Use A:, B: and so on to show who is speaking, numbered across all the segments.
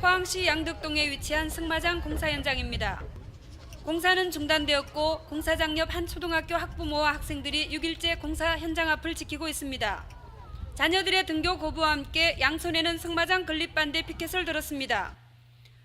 A: 포항시 양덕동에 위치한 승마장 공사 현장입니다. 공사는 중단되었고 공사장 옆 한 초등학교 학부모와 학생들이 6일째 공사 현장 앞을 지키고 있습니다. 자녀들의 등교 거부와 함께 양손에는 승마장 건립반대 피켓을 들었습니다.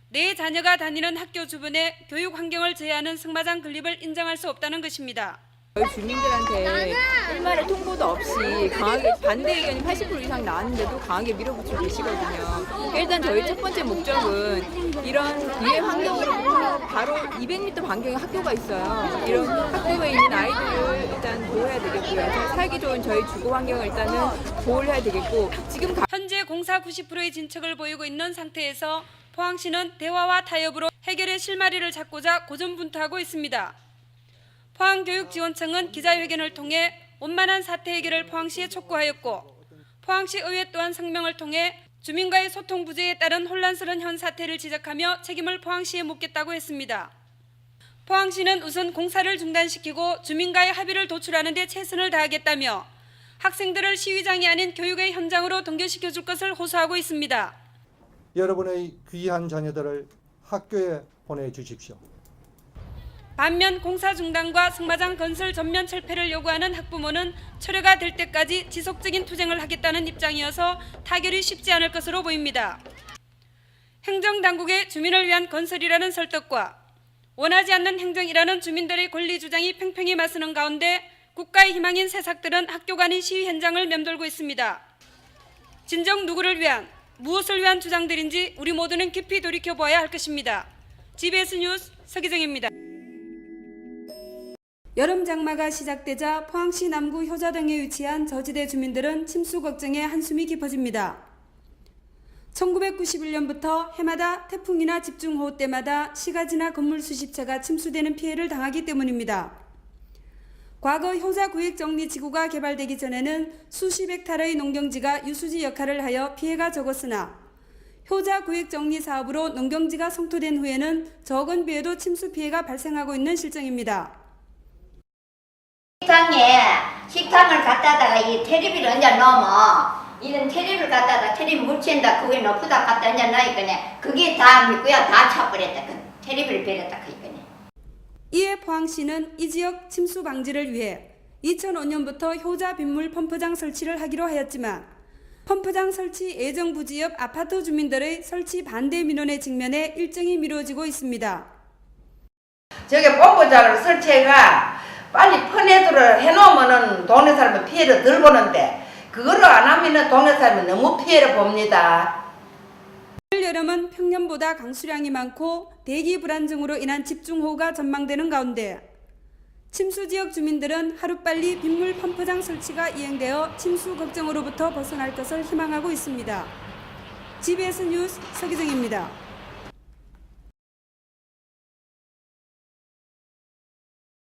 A: 내 자녀가 다니는 학교 주변에 교육 환경을 제한하는 승마장 건립을 인정할 수 없다는 것입니다.
B: 저희 주민들한테 일말의 통보도 없이 강하게 반대 의견이 80% 이상 나왔는데도 강하게 밀어붙이고 계시거든요. 일단 저희 첫 번째 목적은 이런 비해 환경으로부터 바로 200m 반경에 학교가 있어요. 이런 학교에 있는 아이들을 일단 보호해야 되겠고요. 살기 좋은 저희 주거 환경을 일단은 보호를 해야 되겠고 지금 가-
A: 현재 공사 90%의 진척을 보이고 있는 상태에서 포항시는 대화와 타협으로 해결의 실마리를 찾고자 고전분투하고 있습니다. 포항교육지원청은 기자회견을 통해 원만한 사태 해결을 포항시에 촉구하였고 포항시 의회 또한 성명을 통해 주민과의 소통 부재에 따른 혼란스러운 현 사태를 지적하며 책임을 포항시에 묻겠다고 했습니다. 포항시는 우선 공사를 중단시키고 주민과의 합의를 도출하는 데 최선을 다하겠다며 학생들을 시위장이 아닌 교육의 현장으로 동결시켜 줄 것을 호소하고 있습니다.
C: 여러분의 귀한 자녀들을 학교에 보내주십시오.
A: 반면 공사 중단과 승마장 건설 전면 철폐를 요구하는 학부모는 철회가 될 때까지 지속적인 투쟁을 하겠다는 입장이어서 타결이 쉽지 않을 것으로 보입니다. 행정당국의 주민을 위한 건설이라는 설득과 원하지 않는 행정이라는 주민들의 권리 주장이 팽팽히 맞서는 가운데 국가의 희망인 새싹들은 학교 간의 시위 현장을 맴돌고 있습니다. 진정 누구를 위한 무엇을 위한 주장들인지 우리 모두는 깊이 돌이켜 보아야 할 것입니다. GBS 뉴스 서기정입니다. 여름 장마가 시작되자 포항시 남구 효자동에 위치한 저지대 주민들은 침수 걱정에 한숨이 깊어집니다. 1991년부터 해마다 태풍이나 집중호우 때마다 시가 지나 건물 수십 채가 침수되는 피해를 당하기 때문입니다. 과거 효자구획정리지구가 개발되기 전에는 수십 헥타르의 농경지가 유수지 역할을 하여 피해가 적었으나 효자구획정리 사업으로 농경지가 성토된 후에는 적은 비에도 침수 피해가 발생하고 있는 실정입니다.
D: 식당에 식당을 갖다다가 이 테레비를 얹어 넣으면 이런 테레비를 갖다가 테레비 묻힌다 그게 높다 갖다 얹어 넣으니까 그게 다 미꾸야 다 차버렸다 그 테레비를 버렸다 그니까
A: 이에 포항시는 이 지역 침수 방지를 위해 2005년부터 효자 빗물 펌프장 설치를 하기로 하였지만 펌프장 설치 예정 부지 옆 아파트 주민들의 설치 반대 민원에 직면해 일정이 미뤄지고 있습니다.
E: 저게 펌프장을 설치해가 빨리 퍼내도록 해놓으면은 동네 사람은 피해를 덜 보는데 그거를 안 하면은 동네 사람이 너무 피해를 봅니다.
A: 올 여름은 평년보다 강수량이 많고 대기 불안정으로 인한 집중호우가 전망되는 가운데 침수 지역 주민들은 하루빨리 빗물 펌프장 설치가 이행되어 침수 걱정으로부터 벗어날 것을 희망하고 있습니다. GBS 뉴스 서기정입니다.